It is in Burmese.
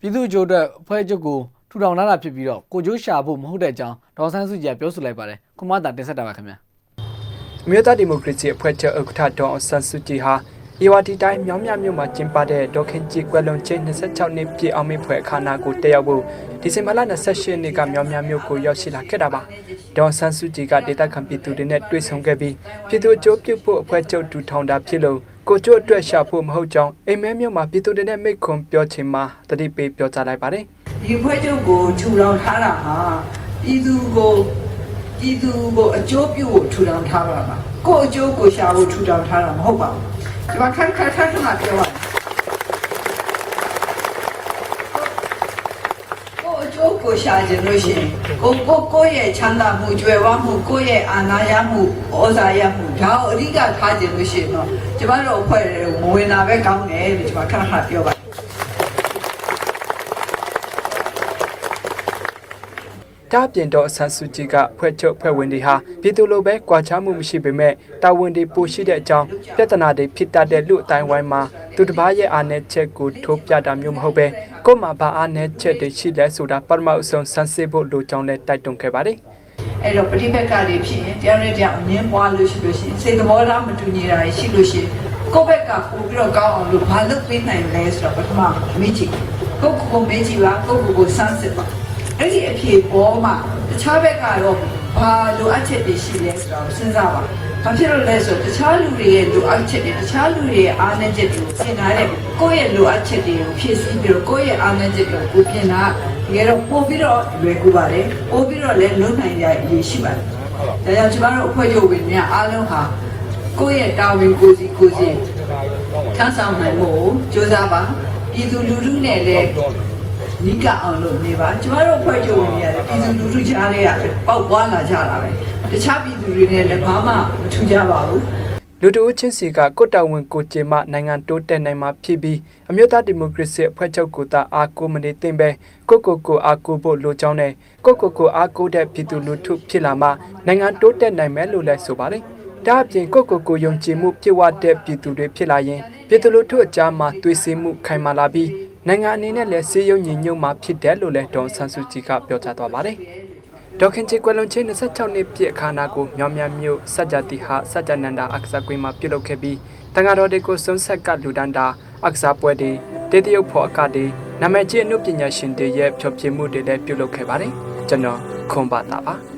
ပြည်သူ့အကျိုးအတွက်အဖွဲ့ချုပ်ကိုထူထောင်လာတာဖြစ်ပြီးတော့ကိုကျိုးရှာဖို့မဟုတ်တဲ့အကြောင်းဒေါ်ဆန်းစုကြည်ကပြောဆိုလိုက်ပါတယ်ခွန်မသာတင်ဆက်တာပါခင်ဗျာအမျိုးသားဒီမိုကရေစီအဖွဲ့ချုပ်ဥက္ကဋ္ဌဒေါ်အောင်ဆန်းစုကြည်ဟာဧဝတီတိုင်းမြောင်းမြမြို့မှာကျင်းပတဲ့ဒေါခင်ကြီးကွယ်လွန်ခြင်း26နှစ်ပြည့်အောင်မင်းဖွဲ့အခမ်းအနားကိုတက်ရောက်ဖို့ဒီဇင်ဘာလ28ရက်နေ့ကမြောင်းမြမြို့ကိုရောက်ရှိလာခဲ့တာပါဒေါ်အောင်ဆန်းစုကြည်ကဒေသခံပြည်သူတွေနဲ့တွေ့ဆုံခဲ့ပြီးပြည်သူအကျိုးပြုဖို့အဖွဲ့ချုပ်ထူထောင်တာဖြစ်လို့ ကိုကျိုးအတွက်ရှာဖို့မဟုတ်ကြောင်းအိမ်မဲမြို့မှာပြည်သူတွေနဲ့မိတ်ခွန်းပြောချင်မှာတတိပေးပြောကြားလိုက်ပါတယ်ဒီဖွဲ့ချုပ်ကိုထူထောင်ထားတာဟာပြည်သူကိုပြည်သူကိုအကျိုးပြုဖို့ထူထောင်ထားတာပါကိုယ့်အကျိုးကိုရှာဖို့ထူထောင်ထားတာမဟုတ်ပါဘူးဒီမှာခက်ခက်ခက်ခက်မှပြောရကိုယ့်အ ကျိုးကိုရှာခြင်းလို့ရှိရင်ကိုကိုကိုယ့်ရဲ့ချမ်းသာမှုကြွယ်ဝမှုကိုယ့်ရဲ့အာဏာရမှုဩဇာရမှုဒါကိုအဓိကထားခြင်းလို့ရှိရင်တော့ကျမတို့အဖွဲ့တွေကိုမဝင်တာပဲကောင်းတယ်လို့ကျမခက်ခက်ပြောပါ ဒါအပြင်တော့အဆန်းစုကြည်ကဖွဲ့ချုပ်ဖွဲ့ဝင်တွေဟာပြည်သူလိုပဲကြွာချမှုမရှိပေမဲ့တာဝန်တွေပိုရှိတဲ့အကြောင်းပြဿနာတွေဖြစ်တတ်တဲ့လူအတိုင်းဝိုင်းမှာသူတစ်ပါးရဲ့အားနည်းချက်ကိုထိုးပြတာမျိုးမဟုတ်ပဲကိုယ်မှာဘာအားနည်းချက်တွေရှိလဲဆိုတာပထမအဆုံးစမ်းစစ်ဖို့လိုကြောင်းလည်းတိုက်တွန်းခဲ့ပါတယ်အဲ့တော့ပဋိပက္ခတွေဖြစ်ရင်တရားနဲ့တရားအငင်းပွားလို့ရှိလို့ရှိရင်စိတ်သဘောထားမတူညီတာတွေရှိလို့ရှိရင်ကိုယ့်ဘက်ကပို့ပြီးတော့ကောင်းအောင်လို့ဘာလုပ်ပေးနိုင်လဲဆိုတော့ပထမမေးကြည့်ကိုယ့်ကိုယ်ကိုမေးကြည့်ပါကိုယ့်ကိုယ်ကိုစမ်းစစ်ပါ အဲ့ဒီအဖြေပေါ်မှာတခြားဘက်ကတော့ဘာလိုအပ်ချက်တွေရှိလဲဆိုတော့စဉ်းစားပါဘာဖြစ်လို့လဲဆိုတော့တခြားလူတွေရဲ့လိုအပ်ချက်တွေတခြားလူတွေရဲ့အားနည်းချက်တွေကိုပြင်ထားတဲ့ကိုယ့်ရဲ့လိုအပ်ချက်တွေကိုဖြည့်ဆည်းပြီးတော့ကိုယ့်ရဲ့အားနည်းချက်တွေကိုပြင်တာတကယ်တော့ပို့ပြီးတော့လွယ်ကူပါတယ်ပို့ပြီးတော့လည်းလုံးနိုင်ရရရှိပါတယ်ဒါကြောင့်ကျမတို့အဖွဲ့ချုပ်ဝင်များအားလုံးဟာကိုယ့်ရဲ့တာဝန်ကိုယ်စီကိုယ်စီထမ်းဆောင်နိုင်ဖို့ကြိုးစားပါပြည်သူလူထုနဲ့လည်း နိကအောင်လို့နေပါကျမတို့အဖွဲ့ချုပ်ဝင်ရတယ်ပြည်သူလူထုကြားထဲကပေါက်ပွားလာကြတာပဲတခြားပြည်သူတွေနဲ့လည်းဘာမှမထူကြပါဘူးလူတို့ချင်းစီကကိုယ်တော်ဝင်ကိုကျေမနိုင်ငံတိုးတက်နိုင်မှာဖြစ်ပြီးအမျိုးသားဒီမိုကရေစီအဖွဲ့ချုပ်ကိုသာအားကိုးမနေသင့်ပဲကိုကိုကိုအားကိုးဖို့လိုကြောင်းနဲ့ကိုကိုကိုအားကိုးတဲ့ပြည်သူလူထုဖြစ်လာမှနိုင်ငံတိုးတက်နိုင်မယ်လို့လည်းဆိုပါတယ်။ဒါအပြင်ကိုကိုကိုယုံကြည်မှုပြည့်ဝတဲ့ပြည်သူတွေဖြစ်လာရင်ပြည်သူလူထုအကြားမှာသွေးစည်းမှုခိုင်မာလာပြီး နိုင်ငံအနေနဲ့လည်းစေယုံညီညွတ်မှာဖြစ်တယ်လို့လည်းဒေါန်ဆန်းစုကြည်ကပြောကြားသွားပါတယ်။ဒေါခင်ချေကွယ်လွန်ချင်း26နှစ်ပြည့်အခမ်းအနားကိုမြောင်မြမြို့စัจ jati ဟာစัจ jnanda အခစားကွင်းမှာပြုလုပ်ခဲ့ပြီးတန်ဃာတော်တွေကိုစွန့်ဆက်ကလူဒန်းတာအခစားပွဲတွေတေးတရုပ်ဖော်အကတွေနာမည်ကြီးအနုပညာရှင်တွေရဲ့ဖြောပြမှုတွေလည်းပြုလုပ်ခဲ့ပါတယ်ကျွန်တော်ခွန်ပါတာပါ